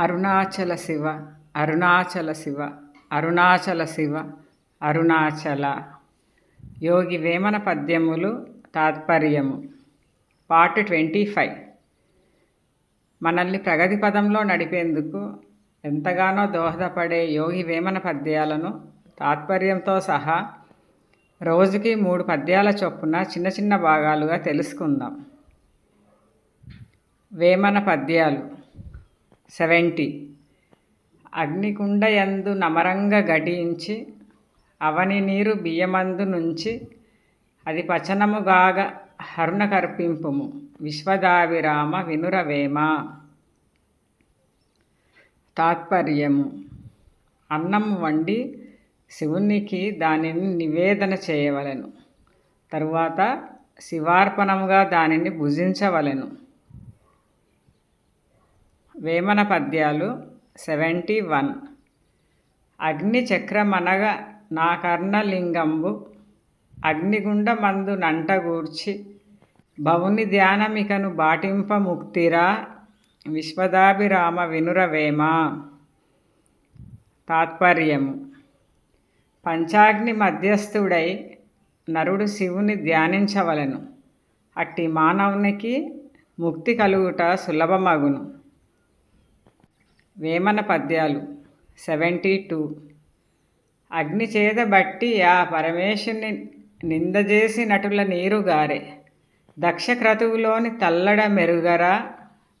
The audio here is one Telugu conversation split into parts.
అరుణాచల శివ అరుణాచల శివ అరుణాచల శివ అరుణాచల. యోగి వేమన పద్యములు తాత్పర్యము. Part twenty five. మనల్ని ప్రగతి పదంలో నడిపేందుకు ఎంతగానో దోహదపడే యోగి వేమన పద్యాలను తాత్పర్యంతో సహా రోజుకి మూడు పద్యాల చొప్పున చిన్న చిన్న భాగాలుగా తెలుసుకుందాం. వేమన పద్యాలు. సెవెంటీ. అగ్నికుండ యందు నమరంగ గడించి అవని నీరు బియ్యమందు నుంచి అది పచనముగాగ హరుణ కర్పింపుము విశ్వదావిరామ వినురవేమ. తాత్పర్యము. అన్నం వండి శివునికి దానిని నివేదన చేయవలెను. తరువాత శివార్పణముగా దానిని భుజించవలెను. వేమన పద్యాలు సెవెంటీ వన్. అగ్ని చక్రమనగ నా కర్ణలింగంబు అగ్నిగుండమందు నంటగూర్చి భవుని ధ్యానమికను బాటింప ముక్తిరా విశ్వదాభిరామ వినురవేమ తాత్పర్యము. పంచాగ్ని మధ్యస్థుడై నరుడు శివుని ధ్యానించవలెను. అట్టి మానవునికి ముక్తి కలుగుట సులభమగును. వేమన పద్యాలు. Seventy two. అగ్నిచేద బట్టి ఆ పరమేశుని నిందజేసి నటుల నీరుగారే దక్ష క్రతువులోని తల్లడ మెరుగరా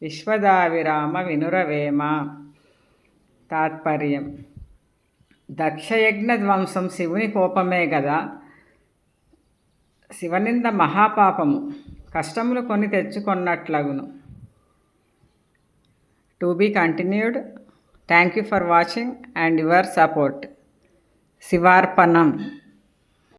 విశ్వదావిరామ వినురవేమ తాత్పర్యం. దక్షయజ్ఞ ధ్వంసం శివుని కోపమే కదా శివనింద మహాపాపము. కష్టములు కొని తెచ్చుకొన్నట్లగును. to be continued. Thank you for watching and your support. Sivarpanam.